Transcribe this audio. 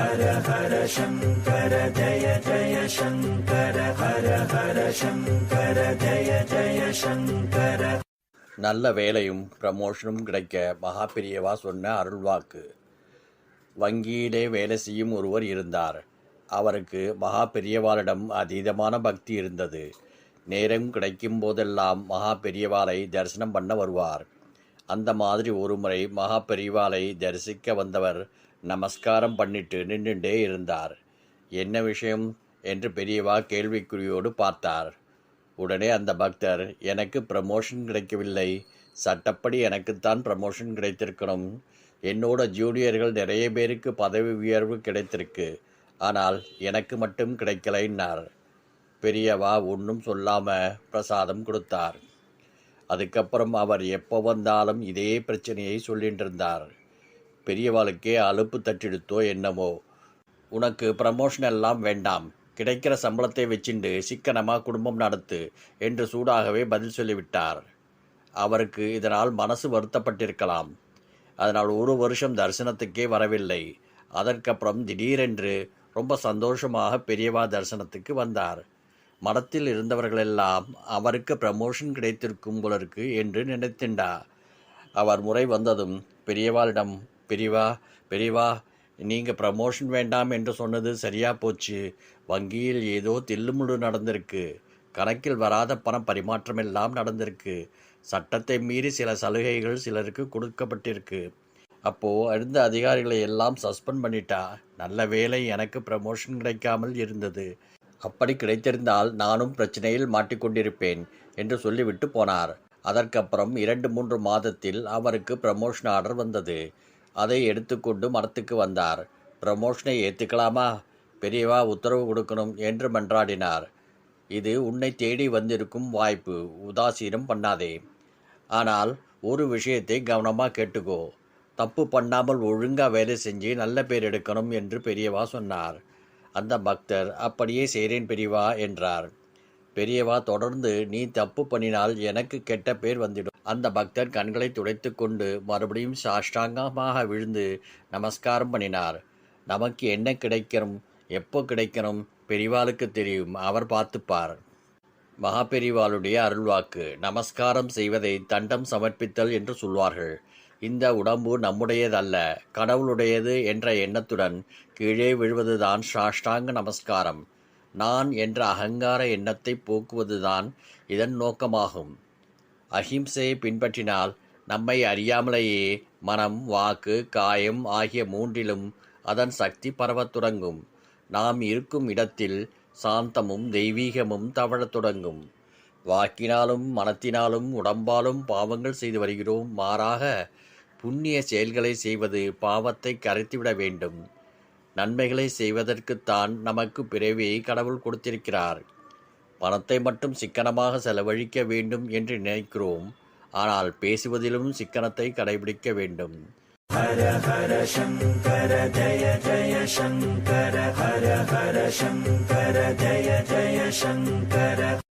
ஹர ஹர சங்கர ஜய ஜய சங்கர ஹர ஹர சங்கர ஜய ஜய சங்கர. நல்ல வேலையும் ப்ரமோஷனும் கிடைக்க மகா பெரியவா சொன்ன அருள்வாக்கு. வங்கியிலே வேலை செய்யும் ஒருவர் இருந்தார். அவருக்கு மகா பெரியவாளிடம் அதீதமான பக்தி இருந்தது. நேரம் கிடைக்கும் போதெல்லாம் மகா பெரியவாளை தரிசனம் பண்ண வருவார். அந்த மாதிரி ஒரு முறை மகா பெரிவாலை தரிசிக்க வந்தவர் நமஸ்காரம் பண்ணிட்டு நின்றுண்டே இருந்தார். என்ன விஷயம்? என்று பெரியவா கேள்விக்குறியோடு பார்த்தார். உடனே அந்த பக்தர் எனக்கு ப்ரமோஷன் கிடைக்கவில்லை. சட்டப்படி எனக்குத்தான் ப்ரமோஷன் கிடைத்திருக்கணும். என்னோட ஜூனியர்கள் நிறைய பேருக்கு பதவி உயர்வு கிடைத்திருக்கு. ஆனால் எனக்கு மட்டும் கிடைக்கலைன்னார். பெரியவா ஒன்றும் சொல்லாமல் பிரசாதம் கொடுத்தார். அதுக்கப்புறம் அவர் எப்போ வந்தாலும் இதே பிரச்சனையை சொல்லிட்டு இருந்தார் பெரியவாளுக்கே அலுப்பு தட்டிடுத்தோ என்னமோ. உனக்கு ப்ரமோஷன் எல்லாம் வேண்டாம். கிடைக்கிற சம்பளத்தை வச்சுண்டு சிக்கனமாக குடும்பம் நடத்து என்று சூடாகவே பதில் சொல்லிவிட்டார். அவருக்கு இதனால் மனசு வருத்தப்பட்டிருக்கலாம். அதனால் ஒரு வருஷம் தரிசனத்துக்கே வரவில்லை. அதற்கப்புறம் திடீரென்று ரொம்ப சந்தோஷமாக பெரியவா தரிசனத்துக்கு வந்தார். மடத்தில் இருந்தவர்களெல்லாம் அவருக்கு ப்ரமோஷன் கிடைத்திருக்கும் போலருக்கு என்று நினைத்திண்டா. அவர் முறை வந்ததும் பெரியவாளிடம் பெரியவா பெரியவா நீங்கள் ப்ரமோஷன் வேண்டாம் என்று சொன்னது சரியாக போச்சு. வங்கியில் ஏதோ தில்லுமுழு நடந்திருக்கு. கணக்கில் வராத பண பரிமாற்றமெல்லாம் நடந்திருக்கு. சட்டத்தை மீறி சில சலுகைகள் சிலருக்கு கொடுக்கப்பட்டிருக்கு. அப்போது இருந்த அதிகாரிகளை எல்லாம் சஸ்பெண்ட் பண்ணிட்டா. நல்ல வேலை எனக்கு ப்ரமோஷன் கிடைக்காமல் இருந்தது. அப்படி கிடைத்திருந்தால் நானும் பிரச்சனையில் மாட்டிக்கொண்டிருப்பேன் என்று சொல்லிவிட்டு போனார். அதற்கப்புறம் இரண்டு மூன்று மாதத்தில் அவருக்கு ப்ரமோஷன் ஆர்டர் வந்தது. அதை எடுத்துக்கொண்டு மரத்துக்கு வந்தார். ப்ரமோஷனை ஏற்றுக்கலாமா பெரியவா உத்தரவு கொடுக்கணும் என்று மன்றாடினார். இது உன்னை தேடி வந்திருக்கும் வாய்ப்பு. உதாசீனம் பண்ணாதே. ஆனால் ஒரு விஷயத்தை கவனமாக கேட்டுக்கோ. தப்பு பண்ணாமல் ஒழுங்காக வேலை செஞ்சு நல்ல பேர் எடுக்கணும் என்று பெரியவா சொன்னார். அந்த பக்தர் அப்படியே செய்கிறேன் பெரியவா என்றார். பெரியவா தொடர்ந்து நீ தப்பு பண்ணினால் எனக்கு கெட்ட பேர் வந்துடும். அந்த பக்தர் கண்களை துடைத்து கொண்டு மறுபடியும் சாஷ்டாங்கமாக விழுந்து நமஸ்காரம் பண்ணினார். நமக்கு என்ன கிடைக்கணும்? எப்போ கிடைக்கணும்? பெரிவாளுக்கு தெரியும். அவர் பார்த்துப்பார். மகாபெரிவாளுடைய அருள்வாக்கு. நமஸ்காரம் செய்வதை தண்டம் சமர்ப்பித்தல் என்று சொல்வார்கள். இந்த உடம்பு நம்முடையதல்ல கடவுளுடையது என்ற எண்ணத்துடன் கீழே விழுவதுதான் சாஷ்டாங்க நமஸ்காரம். நான் என்ற அகங்கார எண்ணத்தை போக்குவதுதான் இதன் நோக்கமாகும். அஹிம்சையை பின்பற்றினால் நம்மை அறியாமலேயே மனம் வாக்கு காயம் ஆகிய மூன்றிலும் அதன் சக்தி பரவத் தொடங்கும். நாம் இருக்கும் இடத்தில் சாந்தமும் தெய்வீகமும் தவழத் தொடங்கும். வாக்கினாலும் மனத்தினாலும் உடம்பாலும் பாவங்கள் செய்து வருகிறோம். மாறாக புண்ணிய செயல்களை செய்வது பாவத்தை கரைத்துவிட வேண்டும். நன்மைகளை செய்வதற்குத்தான் நமக்கு பிறவியை கடவுள் கொடுத்திருக்கிறார். பணத்தை மட்டும் சிக்கனமாக செலவழிக்க வேண்டும் என்று நினைக்கிறோம். ஆனால் பேசுவதிலும் சிக்கனத்தை கடைபிடிக்க வேண்டும். ஹர ஹர சங்கர ஜய ஜய சங்கர ஹர ஹர சங்கர ஜய ஜய சங்கர.